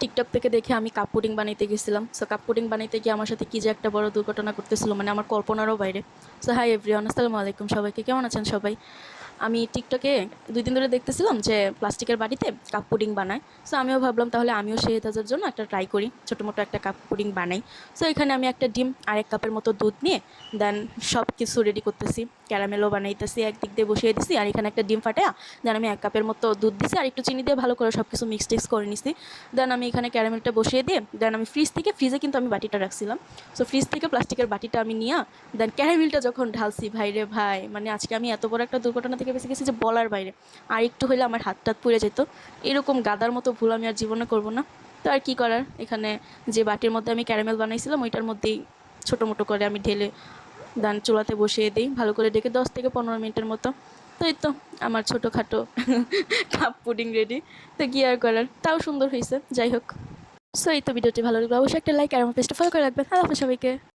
TikTok থেকে দেখে আমি কাপ পুডিং বানাইতে গেছিলাম। সো কাপ পুডিং বানাইতে গিয়ে আমার সাথে কী যে একটা বড় দুর্ঘটনা করতেছিল মানে আমার কল্পনারও বাইরে। সো হাই এভরিওয়ান আসসালামু আলাইকুম সবাইকে। কেমন আছেন সবাই? আমি টিকটকে দুই দিন ধরে দেখতেছিলাম যে প্লাস্টিকের বাড়িতে কাপ পুডিং বানায়। সো আমিও ভাবলাম তাহলে আমিও সেই হেতাজের জন্য একটা ট্রাই করি ছোটো মোটো একটা কাপ পুডিং বানাই। সো এখানে আমি একটা ডিম আর এক কাপের মতো দুধ নিয়ে দেন সব কিছু রেডি করতেছি। ক্যারামেলও বানাইতেছি, একদিক দিয়ে বসিয়ে দিছি আর এখানে একটা ডিম ফাটা দেন আমি এক কাপের মতো দুধ দিছি আর একটু চিনি দিয়ে ভালো করে সব কিছু মিক্স টিক্স করে নিছি। দেন আমি এখানে ক্যারামেলটা বসিয়ে দিয়ে দেন আমি ফ্রিজ থেকে ফ্রিজে কিন্তু আমি বাটিটা রাখছিলাম। সো ফ্রিজ থেকে প্লাস্টিকের বাটিটা আমি নিয়ে দেন ক্যারামেলটা যখন ঢালছি ভাই রে ভাই মানে আজকে আমি এত বড় একটা দুর্ঘটনা থেকে বেঁচে গেছি যে বলার বাইরে। আর একটু হলে আমার হাত টাত পুড়ে যেত। এরকম গাদার মতো ভুল আমি আর জীবনে করব না। তো আর কি করার? এখানে যে বাটির মধ্যে আমি ক্যারামেল বানাইছিলাম, ওইটার মধ্যেই ছোটো মোটো করে আমি ঢেলে দান চুলাতে বসিয়ে দিই। ভালো করে ডেকে দশ থেকে পনেরো মিনিটের মতো। তো এই তো আমার ছোটোখাটো কাপ পুডিং রেডি। তো কি আর করার? তাও সুন্দর হয়েছে যাই হোক। সো এই তো ভিডিওটি ভালো লাগবে অবশ্যই একটা লাইক আর আমার পেজটা ফলো করে রাখবেন। হাফেজ সবাইকে।